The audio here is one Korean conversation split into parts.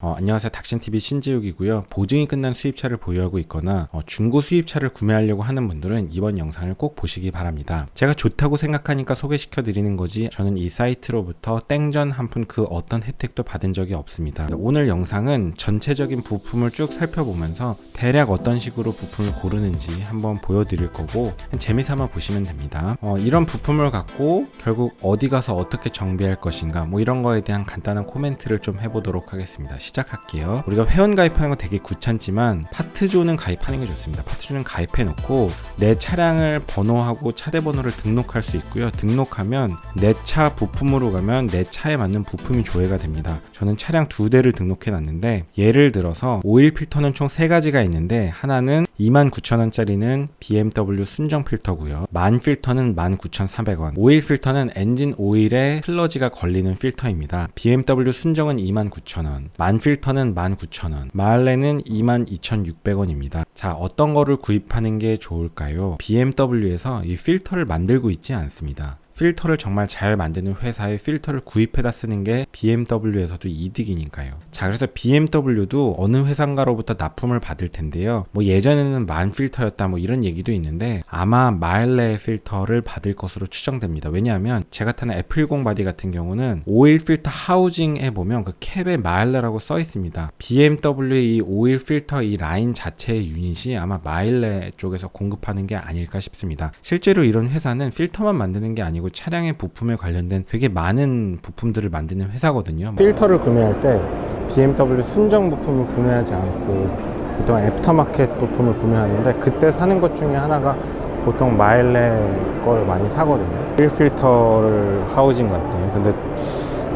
어, 안녕하세요. 닥신TV 신지욱이고요. 보증이 끝난 수입차를 보유하고 있거나 어, 중고 수입차를 구매하려고 하는 분들은 이번 영상을 꼭 보시기 바랍니다. 제가 좋다고 생각하니까 소개시켜 드리는 거지 저는 이 사이트로부터 땡전 한 푼 그 어떤 혜택도 받은 적이 없습니다. 오늘 영상은 전체적인 부품을 쭉 살펴보면서 대략 어떤 식으로 부품을 고르는지 한번 보여드릴 거고 재미삼아 보시면 됩니다. 어, 이런 부품을 갖고 결국 어디 가서 어떻게 정비할 것인가 뭐 이런 거에 대한 간단한 코멘트를 좀 해보도록 하겠습니다. 시작할게요. 우리가 회원 가입하는 거 되게 귀찮지만 파트존은 가입하는 게 좋습니다. 파트존은 가입해 놓고 내 차량을 번호하고 차대 번호를 등록할 수 있고요. 등록하면 내 차 부품으로 가면 내 차에 맞는 부품이 조회가 됩니다. 저는 차량 두 대를 등록해 놨는데 예를 들어서 오일 필터는 총 세 가지가 있는데 하나는 29,000원짜리는 BMW 순정 필터고요. 만 필터는 19,400원. 오일 필터는 엔진 오일에 슬러지가 걸리는 필터입니다. BMW 순정은 29,000원. 만 필터는 19,000원. 마을레는 22,600원입니다. 자, 어떤 거를 구입하는 게 좋을까요? BMW에서 이 필터를 만들고 있지 않습니다. 필터를 정말 잘 만드는 회사의 필터를 구입해다 쓰는 게 BMW에서도 이득이니까요. 자, 그래서 BMW도 어느 회사인가로부터 납품을 받을 텐데요. 뭐 예전에는 만 필터였다 뭐 이런 얘기도 있는데 아마 마일레 필터를 받을 것으로 추정됩니다. 왜냐하면 제가 타는 F10 바디 같은 경우는 오일 필터 하우징에 보면 그 캡에 마일레라고 써 있습니다. BMW의 이 오일 필터 이 라인 자체의 유닛이 아마 마일레 쪽에서 공급하는 게 아닐까 싶습니다. 실제로 이런 회사는 필터만 만드는 게 아니고 차량의 부품에 관련된 되게 많은 부품들을 만드는 회사거든요. 필터를 구매할 때 BMW 순정 부품을 구매하지 않고 보통 애프터마켓 부품을 구매하는데 그때 사는 것 중에 하나가 보통 마일레 걸 많이 사거든요. 1 필터를 하우징 같대요. 근데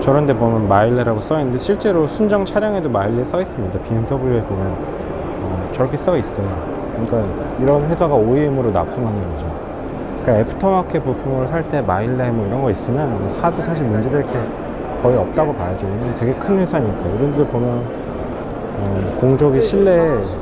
저런 데 보면 마일레라고 써 있는데 실제로 순정 차량에도 마일레 써 있습니다. BMW에 보면 어, 저렇게 써 있어요. 그러니까 이런 회사가 OEM으로 납품하는 거죠. 그러니까 애프터마켓 부품을 살 때 마일레 뭐 이런 거 있으면 사도 사실 문제될 게 거의 없다고. 왜냐면 되게 큰 회사니까. 이런 데들 보면 어, 공조기 실내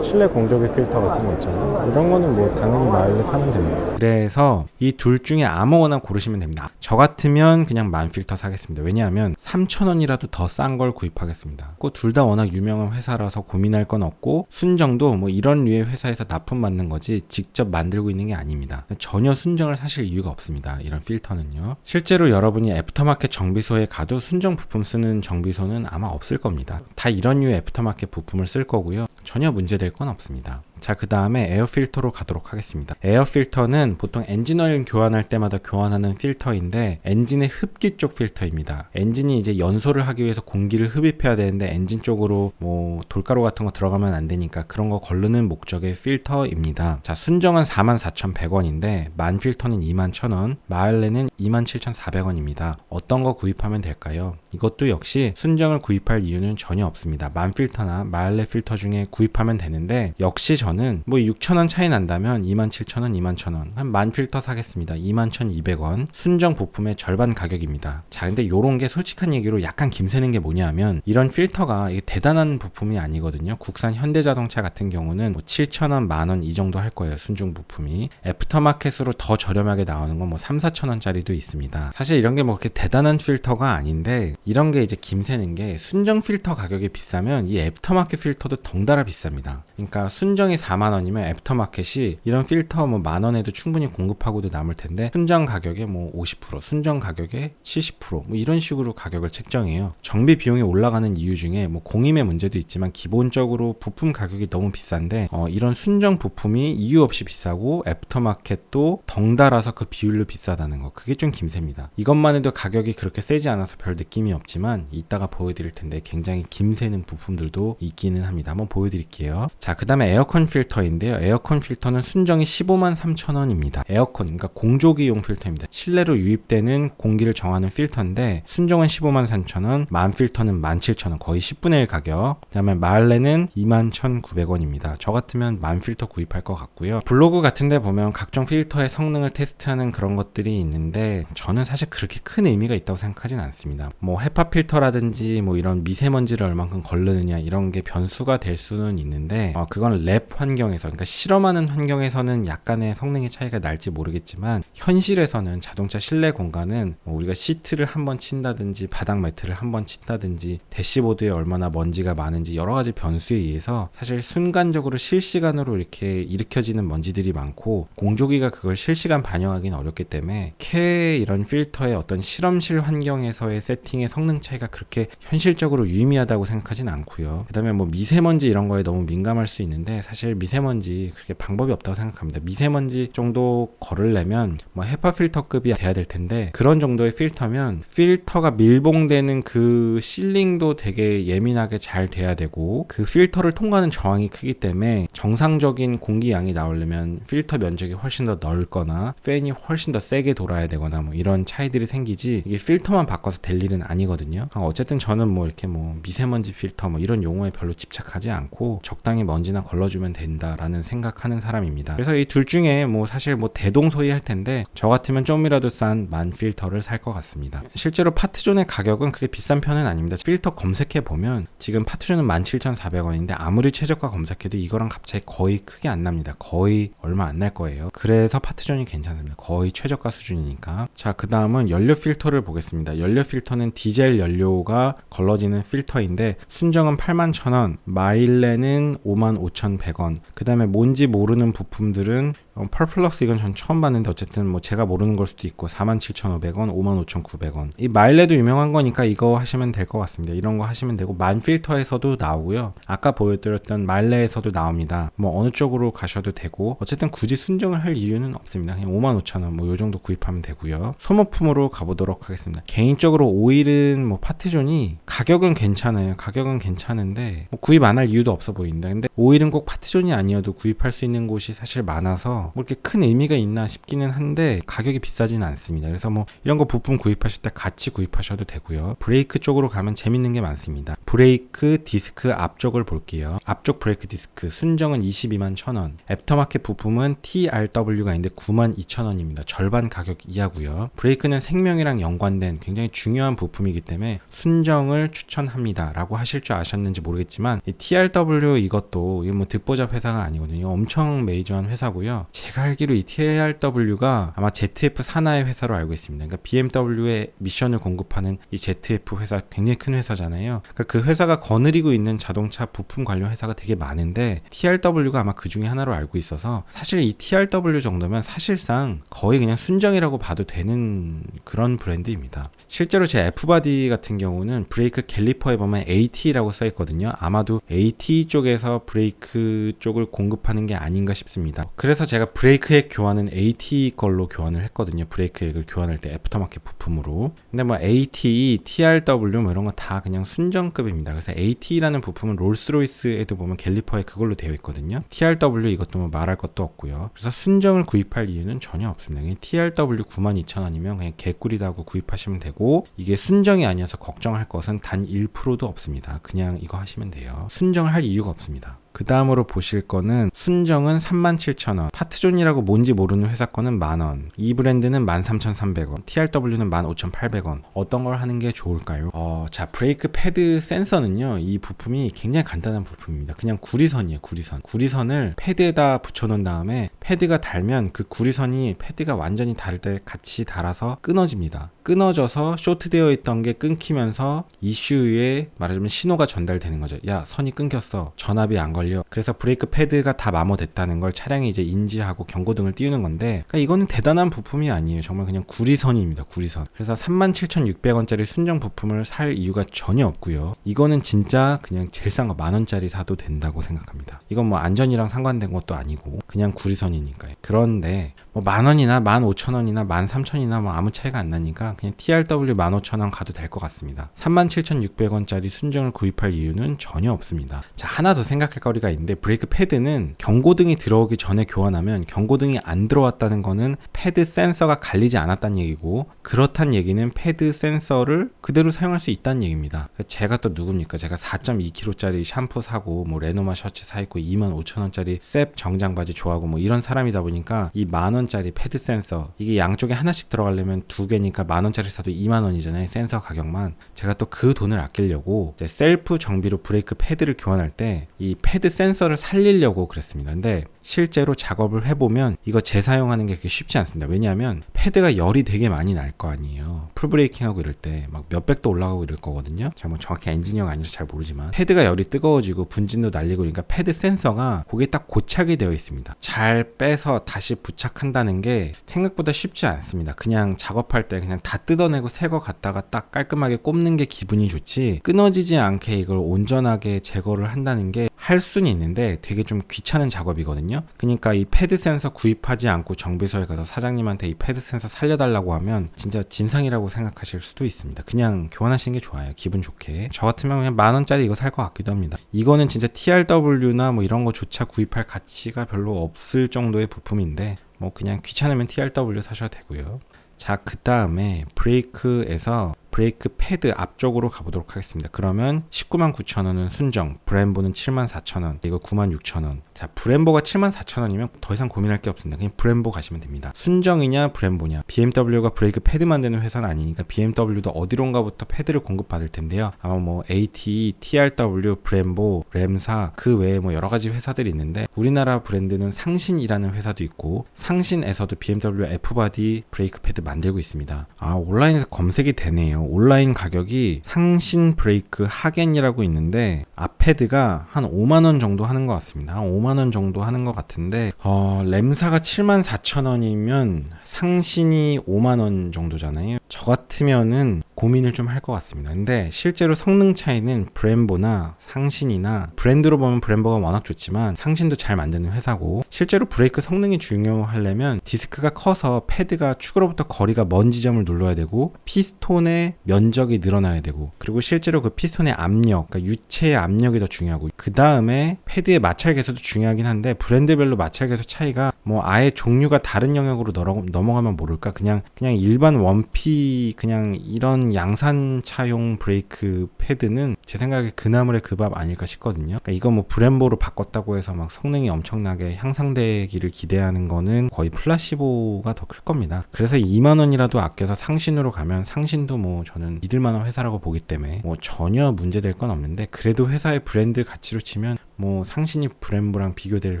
실내 공조기 필터 같은 거 있잖아요. 이런 거는 뭐 당연히 마일레 사면 됩니다. 그래서 이 둘 중에 아무거나 고르시면 됩니다. 저 같으면 그냥 만 필터 사겠습니다. 왜냐하면 3,000원이라도 더 싼 걸 구입하겠습니다. 둘다 워낙 유명한 회사라서 고민할 건 없고 순정도 뭐 이런 류의 회사에서 납품 받는 거지 직접 만들고 있는 게 아닙니다. 전혀 순정을 사실 이유가 없습니다. 이런 필터는요. 실제로 여러분이 애프터마켓 정비소에 가도 순정 부품 쓰는 정비소는 아마 없을 겁니다. 다 이런 류의 애프터마켓 부품을 쓸 거고요. 전혀 문제될 건 없습니다. 자, 그 다음에 에어 필터로 가도록 하겠습니다. 에어 필터는 보통 엔진 오일 교환할 때마다 교환하는 필터인데 엔진의 흡기 쪽 필터입니다. 엔진이 이제 연소를 하기 위해서 공기를 흡입해야 되는데 엔진 쪽으로 뭐 돌가루 같은 거 들어가면 안 되니까 그런 거 걸르는 목적의 필터입니다. 자, 순정은 44,100원인데 만 필터는 21,000원, 마을레는 27,400원입니다. 어떤 거 구입하면 될까요? 이것도 역시 순정을 구입할 이유는 전혀 없습니다. 만 필터나 마을레 필터 중에 구입하면 되는데 역시 저는 저는 뭐 6,000원 차이 난다면 27,000원, 21,000원. 한 만 필터 사겠습니다. 21,200원. 순정 부품의 절반 가격입니다. 자, 근데 요런 게 솔직한 얘기로 약간 김새는 게 뭐냐면 이런 필터가 대단한 부품이 아니거든요. 국산 현대자동차 같은 경우는 뭐 7,000원, 만원 이 정도 할 거예요. 순중 부품이. 애프터마켓으로 더 저렴하게 나오는 건 뭐 3, 4,000원짜리도 있습니다. 사실 이런 게 뭐 그렇게 대단한 필터가 아닌데 이런 게 이제 김새는 게 순정 필터 가격이 비싸면 이 애프터마켓 필터도 덩달아 비쌉니다. 그러니까 순정 이 4만 원이면 애프터마켓이 이런 필터 뭐 만 원에도 충분히 공급하고도 남을 텐데 순정 가격에 뭐 50%, 순정 가격에 70%뭐 이런 식으로 가격을 책정해요. 정비 비용이 올라가는 이유 중에 뭐 공임의 문제도 있지만 기본적으로 부품 가격이 너무 비싼데 어, 이런 순정 부품이 이유 없이 비싸고 애프터마켓도 덩달아서 그 비율로 비싸다는 거 그게 좀 김새입니다. 이것만 해도 가격이 그렇게 세지 않아서 별 느낌이 없지만 이따가 보여드릴 텐데 굉장히 김새는 부품들도 있기는 합니다. 한번 보여드릴게요. 자, 그 다음에 에어컨 필터인데요. 에어컨 필터는 순정이 15만 3천 원입니다. 에어컨, 그러니까 공조기용 필터입니다. 실내로 유입되는 공기를 정하는 필터인데 순정은 15만 3천 원, 만 필터는 1만 7천 원, 거의 10분의 1 가격. 그다음에 말레는 2만 1,900원입니다. 저 같으면 만 필터 구입할 것 같고요. 블로그 같은데 보면 각종 필터의 성능을 테스트하는 그런 것들이 있는데 저는 사실 그렇게 큰 의미가 있다고 생각하진 않습니다. 뭐 헤파 필터라든지 뭐 이런 미세먼지를 얼만큼 걸르느냐 이런 게 변수가 될 수는 있는데 어, 그건 랩 환경에서 그러니까 실험하는 환경에서는 약간의 성능의 차이가 날지 모르겠지만 현실에서는 자동차 실내 공간은 뭐 우리가 시트를 한번 친다든지 바닥 매트를 한번 친다든지 대시보드에 얼마나 먼지가 많은지 여러 가지 변수에 의해서 사실 순간적으로 실시간으로 이렇게 일으켜지는 먼지들이 많고 공조기가 그걸 실시간 반영하기는 어렵기 때문에 캐 이런 필터의 어떤 실험실 환경에서의 세팅의 성능 차이가 그렇게 현실적으로 유의미하다고 생각하진 않고요. 그다음에 뭐 미세먼지 이런 거에 너무 민감할 수 있는데 사실 미세먼지 그렇게 방법이 없다고 생각합니다. 미세먼지 정도 걸으려면 뭐 헤파 필터급이 돼야 될 텐데 그런 정도의 필터면 필터가 밀봉되는 그 실링도 되게 예민하게 잘 돼야 되고 그 필터를 통과하는 저항이 크기 때문에 정상적인 공기 양이 나오려면 필터 면적이 훨씬 더 넓거나 팬이 훨씬 더 세게 돌아야 되거나 뭐 이런 차이들이 생기지 이게 필터만 바꿔서 될 일은 아니거든요. 아, 어쨌든 저는 뭐 이렇게 뭐 미세먼지 필터 뭐 이런 용어에 별로 집착하지 않고 적당히 먼지나 걸러주면 된다라는 생각하는 사람입니다. 그래서 이 둘 중에 뭐 사실 뭐 대동소이할 텐데 저 같으면 좀이라도 싼 만 필터를 살 것 같습니다. 실제로 파트존의 가격은 그렇게 비싼 편은 아닙니다. 필터 검색해 보면 지금 파트존은 17,400원인데 아무리 최저가 검색해도 이거랑 갑자기 거의 크게 안 납니다. 거의 얼마 안 날 거예요. 그래서 파트존이 괜찮습니다. 거의 최저가 수준이니까. 자, 그 다음은 연료 필터를 보겠습니다. 연료 필터는 디젤 연료가 걸러지는 필터인데 순정은 81,000원, 마일레는 55,100원. 그 다음에 뭔지 모르는 부품들은 어, 펄 플럭스 이건 전 처음 봤는데 어쨌든 뭐 제가 모르는 걸 수도 있고 47,500원, 55,900원. 이 마일레도 유명한 거니까 이거 하시면 될 것 같습니다. 이런 거 하시면 되고 만 필터에서도 나오고요. 아까 보여드렸던 마일레에서도 나옵니다. 뭐 어느 쪽으로 가셔도 되고 어쨌든 굳이 순정을 할 이유는 없습니다. 그냥 55,000원 뭐 요 정도 구입하면 되고요. 소모품으로 가보도록 하겠습니다. 개인적으로 오일은 뭐 파트존이 가격은 괜찮아요. 가격은 괜찮은데 뭐 구입 안 할 이유도 없어 보인다. 근데 오일은 꼭 파트존이 아니어도 구입할 수 있는 곳이 사실 많아서 뭐 이렇게 큰 의미가 있나 싶기는 한데 가격이 비싸지는 않습니다. 그래서 뭐 이런 거 부품 구입하실 때 같이 구입하셔도 되고요. 브레이크 쪽으로 가면 재밌는 게 많습니다. 브레이크 디스크 앞쪽을 볼게요. 앞쪽 브레이크 디스크 순정은 22만 1,000원. 애프터마켓 부품은 TRW가 있는데 9만 2,000원입니다. 절반 가격 이하고요. 브레이크는 생명이랑 연관된 굉장히 중요한 부품이기 때문에 순정을 추천합니다라고 하실 줄 아셨는지 모르겠지만 이 TRW 이것도 이뭐 듣보잡 회사가 아니거든요. 엄청 메이저한 회사고요. 제가 알기로 이 TRW가 아마 ZF 산하의 회사로 알고 있습니다. 그러니까 BMW의 미션을 공급하는 이 ZF 회사 굉장히 큰 회사잖아요. 그러니까 그 회사가 거느리고 있는 자동차 부품 관련 회사가 되게 많은데 TRW가 아마 그 중에 하나로 알고 있어서 사실 이 TRW 정도면 사실상 거의 그냥 순정이라고 봐도 되는 그런 브랜드입니다. 실제로 제 F바디 같은 경우는 브레이크 캘리퍼에 보면 AT라고 써 있거든요. 아마도 AT 쪽에서 브레이크 쪽을 공급하는 게 아닌가 싶습니다. 그래서 제가 브레이크 액 교환은 AT 걸로 교환을 했거든요. 브레이크 액을 교환할 때 애프터마켓 부품으로. 근데 뭐 AT, TRW 뭐 이런 거 다 그냥 순정급입니다. 그래서 AT라는 부품은 롤스로이스에도 보면 갤리퍼에 그걸로 되어 있거든요. TRW 이것도 뭐 말할 것도 없고요. 그래서 순정을 구입할 이유는 전혀 없습니다. TRW 92,000원이면 그냥 개꿀이라고 구입하시면 되고 이게 순정이 아니어서 걱정할 것은 단 1%도 없습니다. 그냥 이거 하시면 돼요. 순정을 할 이유가 없습니다. 그 다음으로 보실 거는 순정은 37,000원, 파트존이라고 뭔지 모르는 회사 거는 만원, 이 브랜드는 13,300원, TRW는 15,800원. 어떤 걸 하는 게 좋을까요? 어, 자, 브레이크 패드 센서는요, 이 부품이 굉장히 간단한 부품입니다. 그냥 구리선이에요, 구리선. 구리선을 패드에다 붙여놓은 다음에 패드가 달면 그 구리선이 패드가 완전히 달때 같이 달아서 끊어집니다. 끊어져서 쇼트되어 있던 게 끊기면서 이슈에 말하자면 신호가 전달되는 거죠. 야, 선이 끊겼어. 전압이 안 걸려. 그래서 브레이크 패드가 다 마모됐다는 걸 차량이 이제 인지하고 경고등을 띄우는 건데, 그러니까 이거는 대단한 부품이 아니에요. 정말 그냥 구리선입니다. 구리선. 그래서 37,600원짜리 순정 부품을 살 이유가 전혀 없고요. 이거는 진짜 그냥 제일 싼 거 만 원짜리 사도 된다고 생각합니다. 이건 뭐 안전이랑 상관된 것도 아니고 그냥 구리선이니까요. 그런데 뭐 만 원이나 만 오천 원이나 만 삼천 원이나 뭐 아무 차이가 안 나니까 그냥 TRW 만 오천 원 가도 될 것 같습니다. 37,600원짜리 순정을 구입할 이유는 전혀 없습니다. 자, 하나 더 생각할 거리 가 있는데 브레이크 패드는 경고등이 들어오기 전에 교환하면 경고등이 안 들어왔다는 거는 패드 센서가 갈리지 않았다는 얘기고 그렇단 얘기는 패드 센서를 그대로 사용할 수 있다는 얘기입니다. 제가 또 누굽니까? 제가 4.2kg짜리 샴푸 사고 뭐 레노마 셔츠 사 입고 25,000원짜리 셉 정장 바지 좋아하고 뭐 이런 사람이다 보니까 이 만 원짜리 패드 센서 이게 양쪽에 하나씩 들어가려면 두 개니까 만 원짜리 사도 2만 원이잖아요. 센서 가격만. 제가 또 그 돈을 아끼려고 셀프 정비로 브레이크 패드를 교환할 때 이 패드 패드 센서를 살리려고 그랬습니다. 근데 실제로 작업을 해보면 이거 재사용하는 게 그렇게 쉽지 않습니다. 왜냐하면 패드가 열이 되게 많이 날 거 아니에요. 풀브레이킹하고 이럴 때 막 몇백 도 올라가고 이럴 거거든요. 제가 뭐 정확히 엔지니어가 아니라서 잘 모르지만 패드가 열이 뜨거워지고 분진도 날리고 그러니까 패드 센서가 거기에 딱 고착이 되어 있습니다. 잘 빼서 다시 부착한다는 게 생각보다 쉽지 않습니다. 그냥 작업할 때 그냥 다 뜯어내고 새 거 갖다가 딱 깔끔하게 꼽는 게 기분이 좋지 끊어지지 않게 이걸 온전하게 제거를 한다는 게 할 수는 있는데 되게 좀 귀찮은 작업이거든요. 그러니까 이 패드 센서 구입하지 않고 정비소에 가서 사장님한테 이 패드 센서 살려달라고 하면 진짜 진상이라고 생각하실 수도 있습니다. 그냥 교환하시는 게 좋아요. 기분 좋게. 저 같으면 그냥 만 원짜리 이거 살 것 같기도 합니다. 이거는 진짜 TRW나 뭐 이런 거조차 구입할 가치가 별로 없을 정도의 부품인데 뭐 그냥 귀찮으면 TRW 사셔도 되고요. 자, 그 다음에 브레이크에서 브레이크 패드 앞쪽으로 가보도록 하겠습니다. 그러면 19만 9천 원은 순정, 브렘보는 7만 4천 원, 이거 9만 6천 원. 자, 브렘보가 7만 4천 원이면 더 이상 고민할 게 없습니다. 그냥 브렘보 가시면 됩니다. 순정이냐 브렘보냐. BMW가 브레이크 패드 만드는 회사는 아니니까 BMW도 어디론가부터 패드를 공급받을 텐데요. 아마 뭐 AT, TRW, 브렘보, 램사 그 외에 뭐 여러 가지 회사들이 있는데 우리나라 브랜드는 상신이라는 회사도 있고 상신에서도 BMW F바디 브레이크 패드 만들고 있습니다. 아 온라인에서 검색이 되네요. 온라인 가격이 상신 브레이크 하겐이라고 있는데 앞 패드가 한 5만 원 정도 하는 것 같습니다. 한 5만 원 정도 하는 것 같은데 어, 램사가 7만 4천 원이면 상신이 5만 원 정도잖아요. 저 같으면은 고민을 좀 할 것 같습니다. 근데 실제로 성능 차이는 브렘보나 상신이나 브랜드로 보면 브렘보가 워낙 좋지만 상신도 잘 만드는 회사고 실제로 브레이크 성능이 중요하려면 디스크가 커서 패드가 축으로부터 거리가 먼 지점을 눌러야 되고 피스톤의 면적이 늘어나야 되고 그리고 실제로 그 피스톤의 압력, 그러니까 유체의 압력이 더 중요하고 그 다음에 패드의 마찰 개수도 중요 하긴 한데 브랜드별로 마찰 개수 차이가 뭐 아예 종류가 다른 영역으로 넘어- 넘어가면 모를까 그냥 그냥 일반 원피 그냥 이런 양산 차용 브레이크 패드는 제 생각에 그나물의 그 밥 아닐까 싶거든요. 그러니까 이거 뭐 브렘보로 바꿨다고 해서 막 성능이 엄청나게 향상되기를 기대하는 거는 거의 플라시보가 더 클 겁니다. 그래서 2만 원이라도 아껴서 상신으로 가면 상신도 뭐 저는 믿을 만한 회사라고 보기 때문에 뭐 전혀 문제될 건 없는데 그래도 회사의 브랜드 가치로 치면 뭐 상신이 브렘보랑 비교될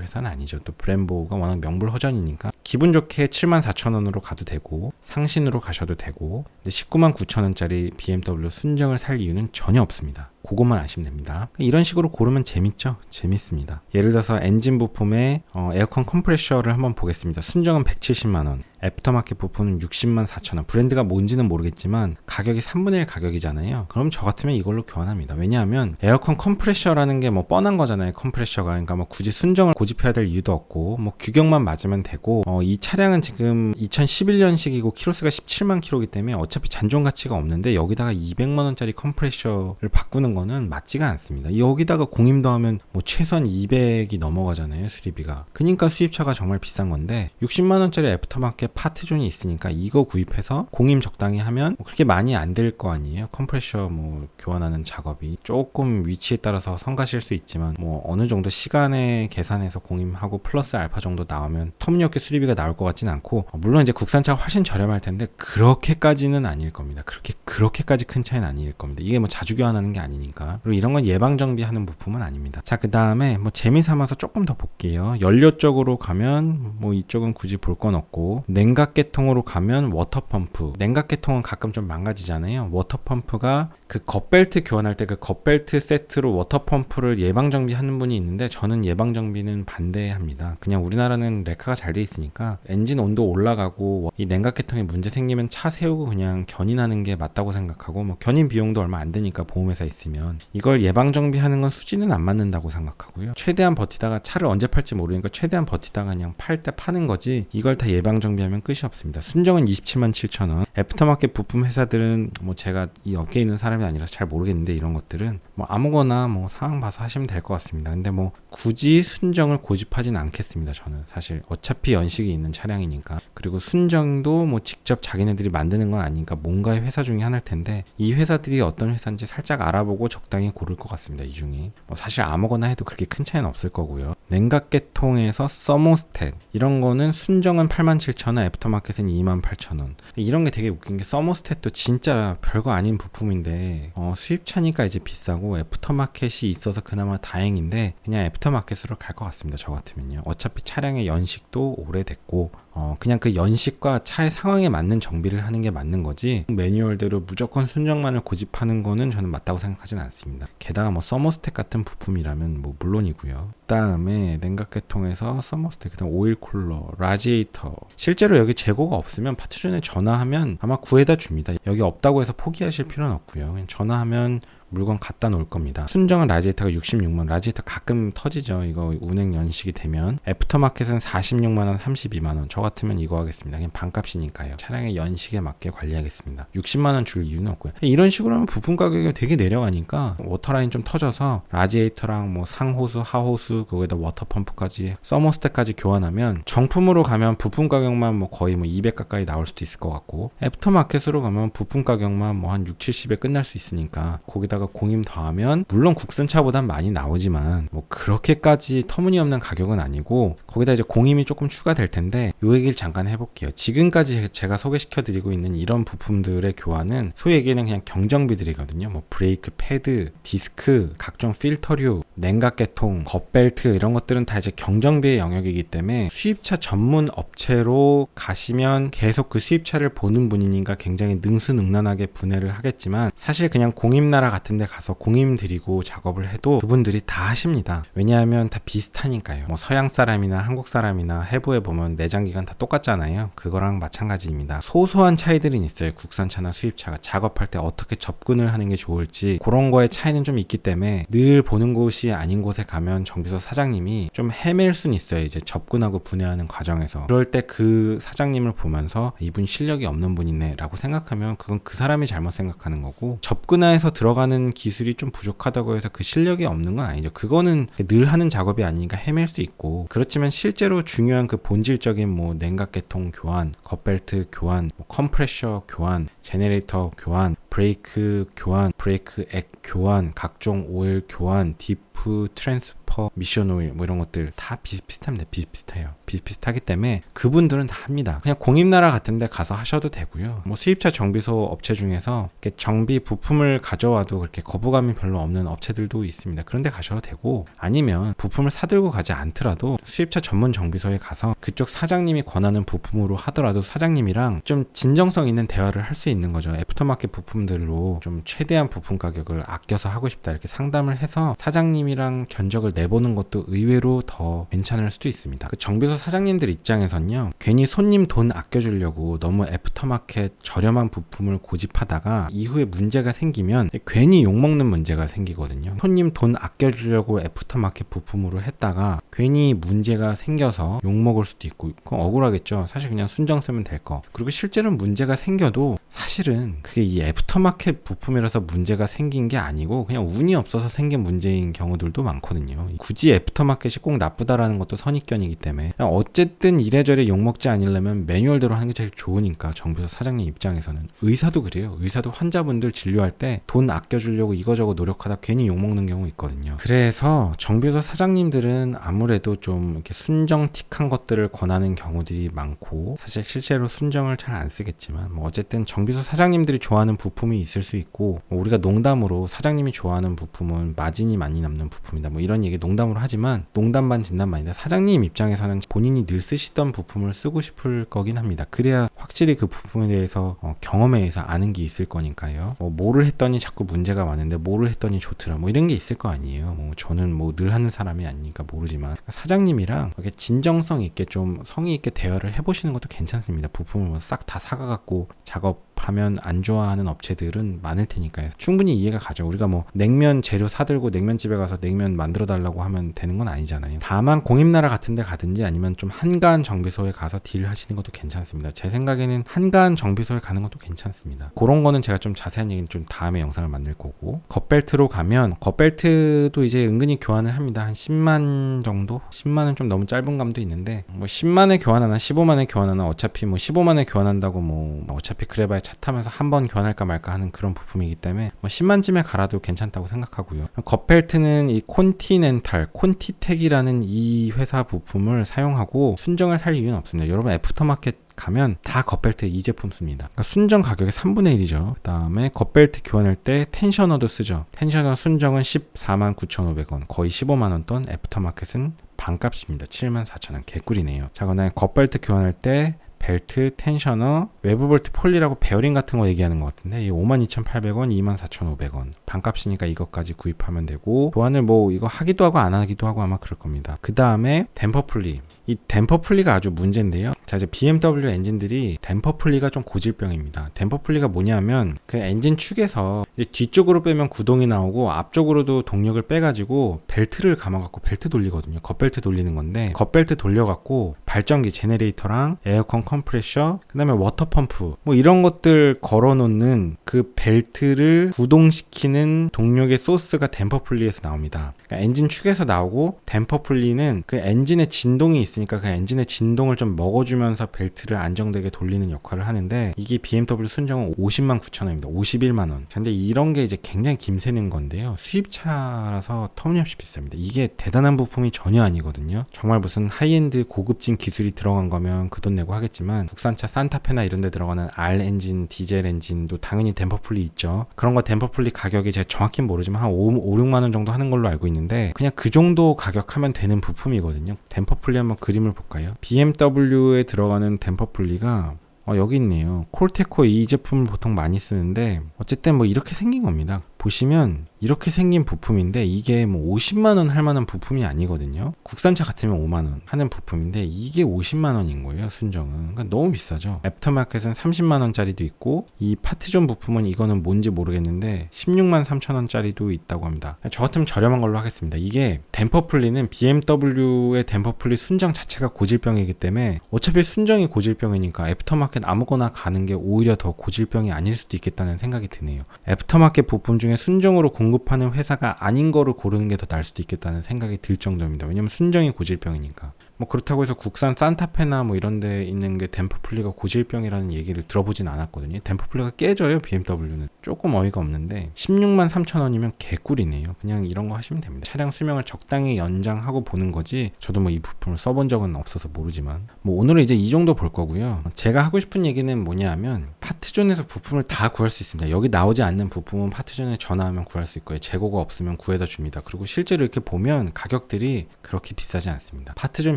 회사는 아니죠. 또 브렘보가 워낙 명불허전이니까 기분 좋게 7만 4천 원으로 가도 되고 상신으로 가셔도 되고 근데 19만 9천 원짜리 BMW 순정을 살 이유는 전혀 없습니다. 그것만 아시면 됩니다. 이런 식으로 고르면 재밌죠? 재밌습니다. 예를 들어서 엔진 부품에 어, 에어컨 컴프레셔를 한번 보겠습니다. 순정은 170만 원, 애프터마켓 부품은 60만 4천 원. 브랜드가 뭔지는 모르겠지만 가격이 3분의 1 가격이잖아요. 그럼 저 같으면 이걸로 교환합니다. 왜냐하면 에어컨 컴프레셔라는 게 뭐 뻔한 거잖아요. 컴프레셔가 그러니까 뭐 굳이 순정을 고집해야 될 이유도 없고 뭐 규격만 맞으면 되고 어, 이 차량은 지금 2011년식이고 키로수가 17만 킬로기 때문에 어차피 잔존 가치가 없는데 여기다가 200만 원짜리 컴프레셔를 바꾸는 거는 맞지가 않습니다. 여기다가 공임 더하면 뭐 최소한 200이 넘어가잖아요. 수리비가. 그러니까 수입차가 정말 비싼 건데 60만 원짜리 애프터마켓 파트존이 있으니까 이거 구입해서 공임 적당히 하면 뭐 그렇게 많이 안 될 거 아니에요. 컴프레셔 뭐 교환하는 작업이 조금 위치에 따라서 성가실 수 있지만 뭐 어느 정도 시간에 계산해서 공임하고 플러스 알파 정도 나오면 터무니없게 수리비가 나올 것 같진 않고 어, 물론 이제 국산차가 훨씬 저렴할 텐데 그렇게까지는 아닐 겁니다. 그렇게 그렇게까지 큰 차이는 아닐 겁니다. 이게 뭐 자주 교환하는 게 아니니 까 그리고 이런 건 예방 정비하는 부품은 아닙니다. 자 그 다음에 뭐 재미 삼아서 조금 더 볼게요. 연료 쪽으로 가면 뭐 이쪽은 굳이 볼 건 없고 냉각계통으로 가면 워터펌프. 냉각계통은 가끔 좀 망가지잖아요. 워터펌프가 그 겉벨트 교환할 때 그 겉벨트 세트로 워터펌프를 예방 정비하는 분이 있는데 저는 예방 정비는 반대합니다. 그냥 우리나라는 레카가 잘 돼 있으니까 엔진 온도 올라가고 이 냉각계통에 문제 생기면 차 세우고 그냥 견인하는 게 맞다고 생각하고 뭐 견인 비용도 얼마 안 드니까 보험회사 있으면 이걸 예방 정비하는 건 수지는 안 맞는다고 생각하고요. 최대한 버티다가 차를 언제 팔지 모르니까 최대한 버티다가 그냥 팔 때 파는 거지 이걸 다 예방 정비하면 끝이 없습니다. 순정은 27만 7천 원. 애프터마켓 부품 회사들은 뭐 제가 이 업계에 있는 사람이 아니라서 잘 모르겠는데 이런 것들은 뭐 아무거나 뭐 상황 봐서 하시면 될 것 같습니다. 근데 뭐 굳이 순정을 고집하진 않겠습니다. 저는 사실 어차피 연식이 있는 차량이니까 그리고 순정도 뭐 직접 자기네들이 만드는 건 아니니까 뭔가의 회사 중에 하나일 텐데 이 회사들이 어떤 회사인지 살짝 알아보고 적당히 고를 것 같습니다. 이 중에 뭐 사실 아무거나 해도 그렇게 큰 차이는 없을 거고요. 냉각계통에서 서모스텟 이런 거는 순정은 87,000원, 애프터마켓은 28,000원. 이런 게 되게 웃긴 게 서모스텟도 진짜 별거 아닌 부품인데 어, 수입차니까 이제 비싸고 하고 애프터마켓이 있어서 그나마 다행인데 그냥 애프터마켓으로 갈 것 같습니다. 저 같으면요. 어차피 차량의 연식도 오래됐고 어 그냥 그 연식과 차의 상황에 맞는 정비를 하는 게 맞는 거지 매뉴얼대로 무조건 순정만을 고집하는 거는 저는 맞다고 생각하진 않습니다. 게다가 뭐 서머스택 같은 부품이라면 뭐 물론이고요. 그다음에 냉각계통에서 서머스택, 그다음 오일 쿨러, 라지에이터. 실제로 여기 재고가 없으면 파트존에 전화하면 아마 구해다 줍니다. 여기 없다고 해서 포기하실 필요는 없고요. 전화하면 물건 갖다 놓을 겁니다. 순정은 라지에이터가 66만, 라지에이터 가끔 터지죠. 이거 운행 연식이 되면 애프터마켓은 46만 원, 32만 원. 저 같으면 이거 하겠습니다. 그냥 반값이니까요. 차량의 연식에 맞게 관리하겠습니다. 60만 원 줄 이유는 없고요. 이런 식으로 하면 부품 가격이 되게 내려가니까 워터라인 좀 터져서 라지에이터랑 뭐 상호수, 하호수, 거기다 워터펌프까지 서머스택까지 교환하면 정품으로 가면 부품 가격만 뭐 거의 뭐 200 가까이 나올 수도 있을 것 같고 애프터마켓으로 가면 부품 가격만 뭐 한 6, 70에 끝날 수 있으니까 거기다가 공임 더하면 물론 국산차보단 많이 나오지만 뭐 그렇게까지 터무니없는 가격은 아니고 거기다 이제 공임이 조금 추가될 텐데 요 얘기를 잠깐 해볼게요. 지금까지 제가 소개시켜 드리고 있는 이런 부품들의 교환은 소위 얘기는 그냥 경정비들이거든요. 뭐 브레이크 패드, 디스크, 각종 필터류, 냉각계통, 겉벨트 이런 것들은 다 이제 경정비의 영역이기 때문에 수입차 전문 업체로 가시면 계속 그 수입차를 보는 분이니까 굉장히 능수능란하게 분해를 하겠지만 사실 그냥 공임나라 같은 데 가서 공임 드리고 작업을 해도 그분들이 다 하십니다. 왜냐하면 다 비슷하니까요. 뭐 서양 사람이나 한국 사람이나 해부에 보면 내장 기간 다 똑같잖아요. 그거랑 마찬가지입니다. 소소한 차이들은 있어요. 국산차나 수입차가 작업할 때 어떻게 접근을 하는 게 좋을지 그런 거에 차이는 좀 있기 때문에 늘 보는 곳이 아닌 곳에 가면 정비소 사장님이 좀 헤맬 수는 있어요. 이제 접근하고 분해하는 과정에서 그럴 때 그 사장님을 보면서 이분 실력이 없는 분이네라고 생각하면 그건 그 사람이 잘못 생각하는 거고 접근해서 들어가는 기술이 좀 부족하다고 해서 그 실력이 없는 건 아니죠. 그거는 늘 하는 작업이 아니니까 헤맬 수 있고 그렇지만 실제로 중요한 그 본질적인 뭐 냉각계통 교환, 겉벨트 교환, 뭐 컴프레셔 교환, 제네레이터 교환, 브레이크 교환, 브레이크 액 교환, 각종 오일 교환, 디프 트랜스퍼 미션 오일 뭐 이런 것들 다 비슷비슷합니다. 비슷비슷해요. 비슷비슷하기 때문에 그분들은 다 합니다. 그냥 공임나라 같은 데 가서 하셔도 되고요. 뭐 수입차 정비소 업체 중에서 이렇게 정비 부품을 가져와도 그렇게 거부감이 별로 없는 업체들도 있습니다. 그런데 가셔도 되고 아니면 부품을 사들고 가지 않더라도 수입차 전문 정비소에 가서 그쪽 사장님이 권하는 부품으로 하더라도 사장님이랑 좀 진정성 있는 대화를 할 수 있는 거죠. 애프터마켓 부품들로 좀 최대한 부품 가격을 아껴서 하고 싶다 이렇게 상담을 해서 사장님 이랑 견적을 내보는 것도 의외로 더 괜찮을 수도 있습니다. 그 정비소 사장님들 입장에선요 괜히 손님 돈 아껴주려고 너무 애프터마켓 저렴한 부품을 고집하다가 이후에 문제가 생기면 괜히 욕먹는 문제가 생기거든요. 손님 돈 아껴주려고 애프터마켓 부품으로 했다가 괜히 문제가 생겨서 욕먹을 수도 있고 그건 억울하겠죠. 사실 그냥 순정 쓰면 될 거. 그리고 실제로 문제가 생겨도 사실은 그게 이 애프터마켓 부품이라서 문제가 생긴 게 아니고 그냥 운이 없어서 생긴 문제인 경우 들도 많거든요. 굳이 애프터마켓이 꼭 나쁘다라는 것도 선입견이기 때문에 어쨌든 이래저래 욕먹지 않으려면 매뉴얼대로 하는 게 제일 좋으니까 정비소 사장님 입장에서는 의사도 그래요. 의사도 환자분들 진료할 때 돈 아껴주려고 이거저거 노력하다 괜히 욕먹는 경우 있거든요. 그래서 정비소 사장님들은 아무래도 좀 이렇게 순정틱한 것들을 권하는 경우들이 많고 사실 실제로 순정을 잘 안 쓰겠지만 뭐 어쨌든 정비소 사장님들이 좋아하는 부품이 있을 수 있고 뭐 우리가 농담으로 사장님이 좋아하는 부품은 마진이 많이 남는 부품이다. 뭐 이런 얘기 농담으로 하지만 농담 반 진담 반이다. 사장님 입장에서는 본인이 늘 쓰시던 부품을 쓰고 싶을 거긴 합니다. 그래야 확실히 그 부품에 대해서 어, 경험에 의해서 아는 게 있을 거니까요. 뭐 뭐를 했더니 자꾸 문제가 많은데 뭐를 했더니 좋더라. 뭐 이런 게 있을 거 아니에요. 뭐 저는 뭐 늘 하는 사람이 아니니까 모르지만. 사장님이랑 이렇게 진정성 있게 좀 성의 있게 대화를 해보시는 것도 괜찮습니다. 부품을 뭐 싹 다 사가갖고 작업 하면 안 좋아하는 업체들은 많을 테니까요. 충분히 이해가 가죠. 우리가 뭐 냉면 재료 사들고 냉면집에 가서 냉면 만들어 달라고 하면 되는 건 아니잖아요. 다만 공임나라 같은 데 가든지 아니면 좀 한가한 정비소에 가서 딜 하시는 것도 괜찮습니다. 제 생각에는 한가한 정비소에 가는 것도 괜찮습니다. 그런 거는 제가 좀 자세한 얘기는 좀 다음에 영상을 만들 거고 겉벨트로 가면 겉벨트도 이제 은근히 교환을 합니다. 한 10만 정도? 10만은 좀 너무 짧은 감도 있는데 뭐 10만에 교환하나 15만에 교환하나 어차피 뭐 15만에 교환한다고 뭐 어차피 그래봐야 차 타면서 한번 교환할까 말까 하는 그런 부품이기 때문에 뭐 10만쯤에 갈아도 괜찮다고 생각하고요. 겉벨트는 이 콘티넨탈, 콘티텍이라는 이 회사 부품을 사용하고 순정을 살 이유는 없습니다. 여러분 애프터마켓 가면 다 겉벨트 이 제품 씁니다. 그러니까 순정 가격의 3분의 1이죠. 그 다음에 겉벨트 교환할 때 텐셔너도 쓰죠. 텐셔너 순정은 14만 9,500원, 거의 15만 원 돈. 애프터마켓은 반값입니다. 7만 4천 원. 개꿀이네요. 자, 그다음에 겉벨트 교환할 때 벨트, 텐셔너, 외부 볼트 폴리라고 베어링 같은 거 얘기하는 것 같은데 이 52,800원, 24,500원 반값이니까 이것까지 구입하면 되고 교환을 뭐 이거 하기도 하고 안 하기도 하고 아마 그럴 겁니다. 그 다음에 댐퍼 풀리 이 댐퍼 풀리가 아주 문제인데요. 자 이제 BMW 엔진들이 댐퍼 풀리가 좀 고질병입니다. 댐퍼 풀리가 뭐냐면 그 엔진 축에서 뒤쪽으로 빼면 구동이 나오고 앞쪽으로도 동력을 빼가지고 벨트를 감아갖고 벨트 돌리거든요. 겉벨트 돌리는 건데 겉벨트 돌려갖고 발전기 제네레이터랑 에어컨 컴프레셔 그 다음에 워터 펌프 뭐 이런 것들 걸어놓는 그 벨트를 구동시키는 동력의 소스가 댐퍼 풀리에서 나옵니다. 그러니까 엔진 축에서 나오고 댐퍼 풀리는 그 엔진의 진동이 있으니까 그 엔진의 진동을 좀 먹어주면서 벨트를 안정되게 돌리는 역할을 하는데 이게 BMW 순정은 50만 9천 원입니다. 51만 원. 근데 이런 게 이제 굉장히 김새는 건데요. 수입차라서 터무니없이 비쌉니다. 이게 대단한 부품이 전혀 아니거든요. 정말 무슨 하이엔드 고급진 기술이 들어간 거면 그 돈 내고 하겠지만 국산차 산타페나 이런 데 들어가는 R 엔진, 디젤 엔진도 당연히 댐퍼 풀리 있죠. 그런 거 댐퍼 풀리 가격이 제가 정확히 모르지만 한 5, 5 6만 원 정도 하는 걸로 알고 있는데 그냥 그 정도 가격 하면 되는 부품이거든요. 댐퍼 풀리 한번 그림을 볼까요? BMW에 들어가는 댐퍼 풀리가 어, 여기 있네요. 콜테코 이 제품을 보통 많이 쓰는데 어쨌든 뭐 이렇게 생긴 겁니다. 보시면 이렇게 생긴 부품인데 이게 뭐 50만 원 할 만한 부품이 아니거든요. 국산차 같으면 5만 원 하는 부품인데 이게 50만 원인 거예요. 순정은. 그러니까 너무 비싸죠. 애프터마켓은 30만 원짜리도 있고 이 파트존 부품은 이거는 뭔지 모르겠는데 16만 3천 원짜리도 있다고 합니다. 저 같으면 저렴한 걸로 하겠습니다. 이게 댐퍼 풀리는 BMW의 댐퍼 풀리 순정 자체가 고질병이기 때문에 어차피 순정이 고질병이니까 애프터마켓 아무거나 가는 게 오히려 더 고질병이 아닐 수도 있겠다는 생각이 드네요. 애프터마켓 부품 중에 순정으로 공급하는 회사가 아닌 거를 고르는 게 더 나을 수도 있겠다는 생각이 들 정도입니다. 왜냐면 순정이 고질병이니까. 뭐 그렇다고 해서 국산 산타페나 뭐 이런 데 있는 게 댐퍼 풀리가 고질병이라는 얘기를 들어보진 않았거든요. 댐퍼 풀리가 깨져요, BMW는. 조금 어이가 없는데 16만 3천 원이면 개꿀이네요. 그냥 이런 거 하시면 됩니다. 차량 수명을 적당히 연장하고 보는 거지. 저도 뭐 이 부품을 써본 적은 없어서 모르지만 뭐 오늘은 이제 이 정도 볼 거고요. 제가 하고 싶은 얘기는 뭐냐면 파트존에서 부품을 다 구할 수 있습니다. 여기 나오지 않는 부품은 파트존에 전화하면 구할 수 있고요. 재고가 없으면 구해다 줍니다. 그리고 실제로 이렇게 보면 가격들이 그렇게 비싸지 않습니다. 파트존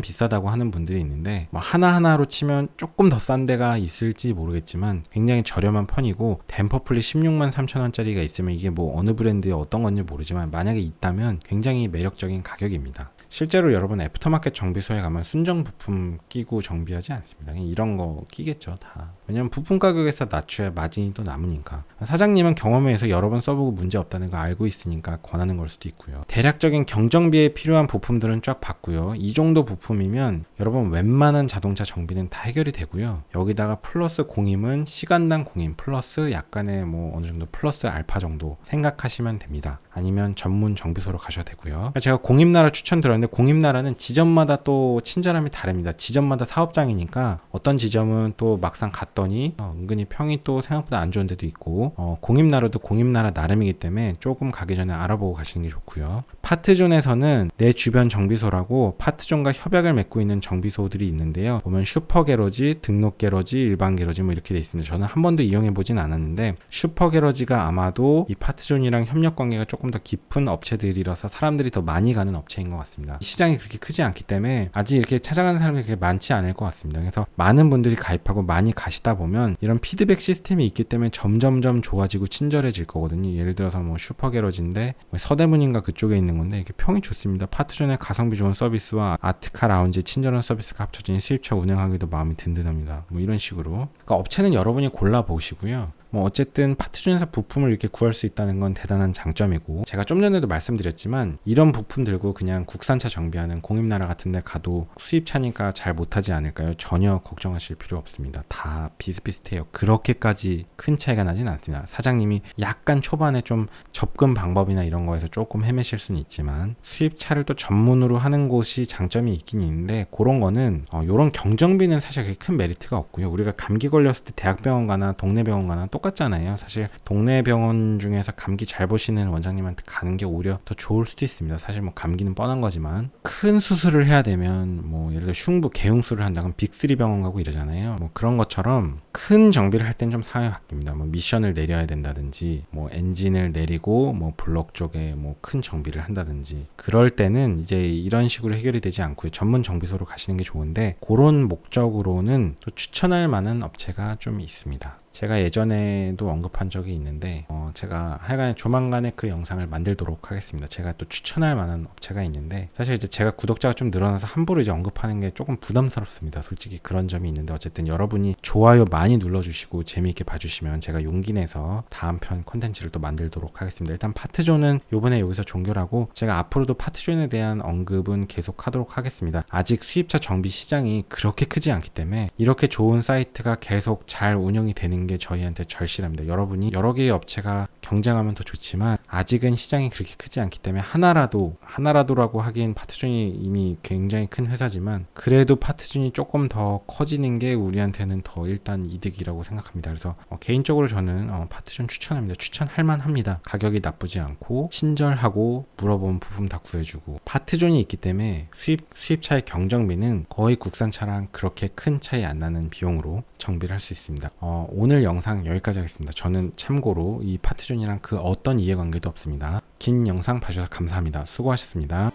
비싸다고 하는 분들이 있는데 뭐 하나하나로 치면 조금 더 싼 데가 있을지 모르겠지만 굉장히 저렴한 편이고 댐퍼플리 16만 3천 원짜리가 있으면 이게 뭐 어느 브랜드의 어떤 건지 모르지만 만약에 있다면 굉장히 매력적인 가격입니다. 실제로 여러분 애프터마켓 정비소에 가면 순정 부품 끼고 정비하지 않습니다. 이런 거 끼겠죠 다. 왜냐면 부품 가격에서 낮춰야 마진이 또 남으니까. 사장님은 경험에 의해서 여러 번 써보고 문제 없다는 거 알고 있으니까 권하는 걸 수도 있고요. 대략적인 경정비에 필요한 부품들은 쫙 봤고요. 이 정도 부품이면 여러분 웬만한 자동차 정비는 다 해결이 되고요. 여기다가 플러스 공임은 시간당 공임 플러스 약간의 뭐 어느 정도 플러스 알파 정도 생각하시면 됩니다. 아니면 전문 정비소로 가셔야 되고요. 제가 공임나라 추천드렸는데 공임나라는 지점마다 또 친절함이 다릅니다. 지점마다 사업장이니까 어떤 지점은 또 막상 갔 더니 어, 은근히 평이 또 생각보다 안 좋은 데도 있고 어, 공임나라도 공임나라 나름이기 때문에 조금 가기 전에 알아보고 가시는 게 좋고요. 파트존에서는 내 주변 정비소라고 파트존과 협약을 맺고 있는 정비소들이 있는데요. 보면 슈퍼 게러지, 등록 게러지, 일반 게러지 뭐 이렇게 돼 있습니다. 저는 한 번도 이용해 보진 않았는데 슈퍼 게러지가 아마도 이 파트존이랑 협력 관계가 조금 더 깊은 업체들이라서 사람들이 더 많이 가는 업체인 것 같습니다. 시장이 그렇게 크지 않기 때문에 아직 이렇게 찾아가는 사람들이 그렇게 많지 않을 것 같습니다. 그래서 많은 분들이 가입하고 많이 가시다 보면 이런 피드백 시스템이 있기 때문에 점점점 좋아지고 친절해질 거거든요. 예를 들어서 뭐 슈퍼 게러지인데 뭐 서대문인가 그쪽에 있는 건데 이렇게 평이 좋습니다. 파트존의 가성비 좋은 서비스와 아트카 라운지 친절한 서비스가 합쳐진 수입차 운행하기도 마음이 든든합니다. 뭐 이런 식으로. 그러니까 업체는 여러분이 골라 보시고요. 뭐 어쨌든 파트존에서 부품을 이렇게 구할 수 있다는 건 대단한 장점이고 제가 좀 전에도 말씀드렸지만 이런 부품 들고 그냥 국산차 정비하는 공임나라 같은 데 가도 수입차니까 잘 못하지 않을까요? 전혀 걱정하실 필요 없습니다. 다 비슷비슷해요. 그렇게까지 큰 차이가 나진 않습니다. 사장님이 약간 초반에 좀 접근 방법이나 이런 거에서 조금 헤매실 수는 있지만 수입차를 또 전문으로 하는 곳이 장점이 있긴 있는데 그런 거는 어, 이런 경정비는 사실 그렇게 큰 메리트가 없고요. 우리가 감기 걸렸을 때 대학병원 가나 동네 병원 가나 똑같잖아요. 사실 동네 병원 중에서 감기 잘 보시는 원장님한테 가는 게 오히려 더 좋을 수도 있습니다. 사실 뭐 감기는 뻔한 거지만 큰 수술을 해야 되면 뭐 예를 들어 흉부 개흉술을 한다 그럼 빅3 병원 가고 이러잖아요. 뭐 그런 것처럼 큰 정비를 할 땐 좀 상황이 바뀝니다. 뭐 미션을 내려야 된다든지 뭐 엔진을 내리고 뭐 블록 쪽에 뭐 큰 정비를 한다든지 그럴 때는 이제 이런 식으로 해결이 되지 않고요. 전문 정비소로 가시는 게 좋은데 그런 목적으로는 또 추천할 만한 업체가 좀 있습니다. 제가 예전에도 언급한 적이 있는데 어, 제가 하여간 조만간에 그 영상을 만들도록 하겠습니다. 제가 또 추천할 만한 업체가 있는데 사실 이제 제가 구독자가 좀 늘어나서 함부로 이제 언급하는 게 조금 부담스럽습니다. 솔직히 그런 점이 있는데 어쨌든 여러분이 좋아요 많이 눌러주시고 재미있게 봐주시면 제가 용기 내서 다음 편 콘텐츠를 또 만들도록 하겠습니다. 일단 파트존은 요번에 여기서 종결하고 제가 앞으로도 파트존에 대한 언급은 계속 하도록 하겠습니다. 아직 수입차 정비 시장이 그렇게 크지 않기 때문에 이렇게 좋은 사이트가 계속 잘 운영이 되는 게 저희한테 절실합니다. 여러분이 여러 개의 업체가 경쟁하면 더 좋지만 아직은 시장이 그렇게 크지 않기 때문에 하나라도 하나라도라고 하기엔 파트존이 이미 굉장히 큰 회사지만 그래도 파트존이 조금 더 커지는 게 우리한테는 더 일단 이득이라고 생각합니다. 그래서 어, 개인적으로 저는 어, 파트존 추천합니다. 추천할 만합니다. 가격이 나쁘지 않고 친절하고 물어본 부품 다 구해주고 파트존이 있기 때문에 수입 수입차의 경정비는 거의 국산차랑 그렇게 큰 차이 안 나는 비용으로 정비를 할 수 있습니다. 어, 오늘 영상 여기까지 하겠습니다. 저는 참고로 이 파트존이랑 그 어떤 이해관계도 없습니다. 긴 영상 봐주셔서 감사합니다. 수고하셨습니다.